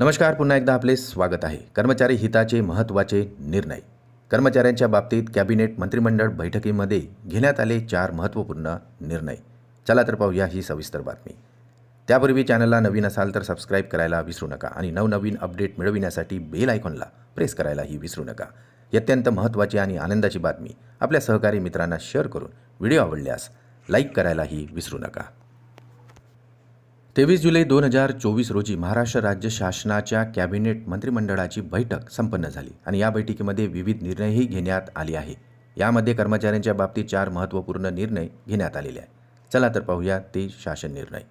नमस्कार पुन्हा एकदा आपले स्वागत आहे. कर्मचारी हिताचे महत्त्वाचे निर्णय. कर्मचाऱ्यांच्या बाबतीत कॅबिनेट मंत्रिमंडळ बैठकीमध्ये घेण्यात आले चार महत्त्वपूर्ण निर्णय. चला तर पाहूया ही सविस्तर बातमी. त्यापूर्वी चॅनलला नवीन असाल तर सबस्क्राईब करायला विसरू नका आणि नवनवीन अपडेट मिळविण्यासाठी बेल आयकॉनला प्रेस करायलाही विसरू नका. ही अत्यंत महत्त्वाची आणि आनंदाची बातमी. आपल्या सहकारी मित्रांना शेअर करून व्हिडिओ आवडल्यास लाईक करायलाही विसरू नका. तेवीस जुलै दोन हजार चोवीस रोजी महाराष्ट्र राज्य शासनाच्या कॅबिनेट मंत्रिमंडळाची बैठक संपन्न झाली आणि या बैठकीमध्ये विविध निर्णयही घेण्यात आले आहे. यामध्ये कर्मचाऱ्यांच्या बाबतीत चार महत्त्वपूर्ण निर्णय घेण्यात आलेले आहे चला तर पाहूया ते शासन निर्णय.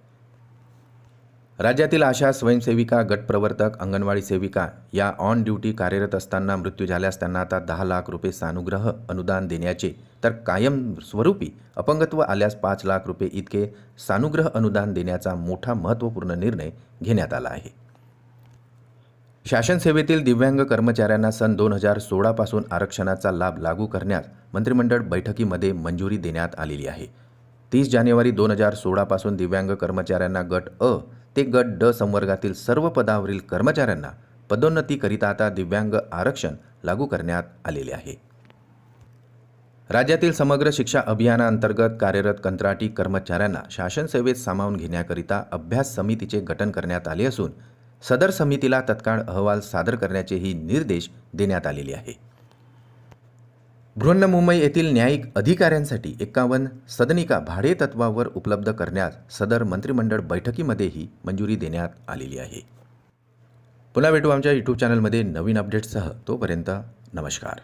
राज्यातील आशा स्वयंसेविका गटप्रवर्तक अंगणवाडी सेविका या ऑन ड्युटी कार्यरत असताना मृत्यू झाल्यास त्यांना आता दहा लाख रुपये सानुग्रह अनुदान देण्याचे तर कायम स्वरूपी अपंगत्व आल्यास पाच लाख रुपये इतके सानुग्रह अनुदान देण्याचा मोठा महत्त्वपूर्ण निर्णय घेण्यात आला आहे. शासन सेवेतील दिव्यांग कर्मचाऱ्यांना सन दोन हजार सोळापासून आरक्षणाचा लाभ लागू करण्यास मंत्रिमंडळ बैठकीमध्ये मंजुरी देण्यात आलेली आहे. तीस जानेवारी दोन हजार सोळापासून दिव्यांग कर्मचाऱ्यांना गट अ ते गट ड संवर्गातील सर्व पदावरील कर्मचाऱ्यांना पदोन्नतीकरिता आता दिव्यांग आरक्षण लागू करण्यात आलेले आहे. राज्यातील समग्र शिक्षा अभियानाअंतर्गत कार्यरत कंत्राटी कर्मचाऱ्यांना शासन सेवेत सामावून घेण्याकरिता अभ्यास समितीचे गठन करण्यात आले असून सदर समितीला तत्काळ अहवाल सादर करण्याचेही निर्देश देण्यात आलेले आहे. बृहन्मुंबई येथील न्यायिक अधिकाऱ्यांसाठी एकावन्न सदनिका भाडे तत्वावर उपलब्ध करण्यास सदर मंत्रिमंडळ बैठकीमध्येही मंजुरी देण्यात आलेली आहे. पुन्हा भेटू आमच्या यूट्यूब चॅनलमध्ये नवीन अपडेट्ससह तोपर्यंत नमस्कार.